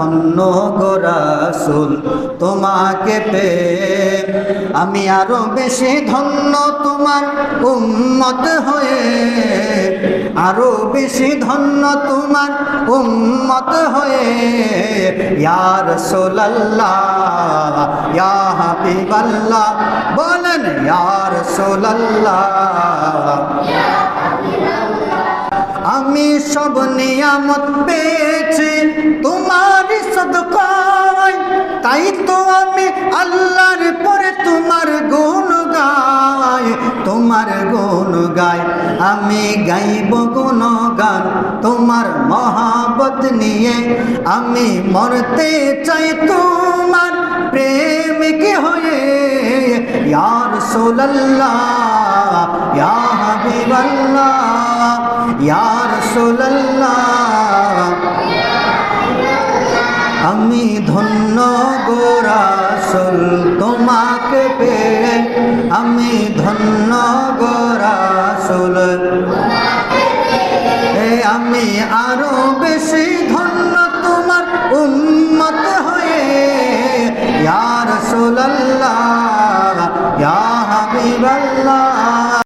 ধন্য গোরাসুল তোমাকে পে আমি আরও বেশি ধন্য তোমার উম্মত হয়ে, আরও বেশি ধন্য তোমার উম্মত হয়ে। ইয়ার সোল্লাহ ইয়া বলেন ইয়ার সোল্লাহ আমি সব নিয়ামত পেয়েছি তাই তো আমি আল্লাহর পরে তোমার গুণ গাই, তোমার গুণ গাই। আমি গাইব গুণ গান তোমার মহাবত নিয়ে। আমি মরতে চাই তোমার প্রেমিক হয়ে। ইয়ার সোল্লাহ ইয়া হাবিবাল্লাহ ইয়ার সোল্লাহ পেয়ে আমি ধন্য গোরাসুল এ আমি আরও বেশি ধন্য তোমার উন্মত হয়ে। ইয়ার সুল্লাহ ইয়া হাবিবাল্লাহ।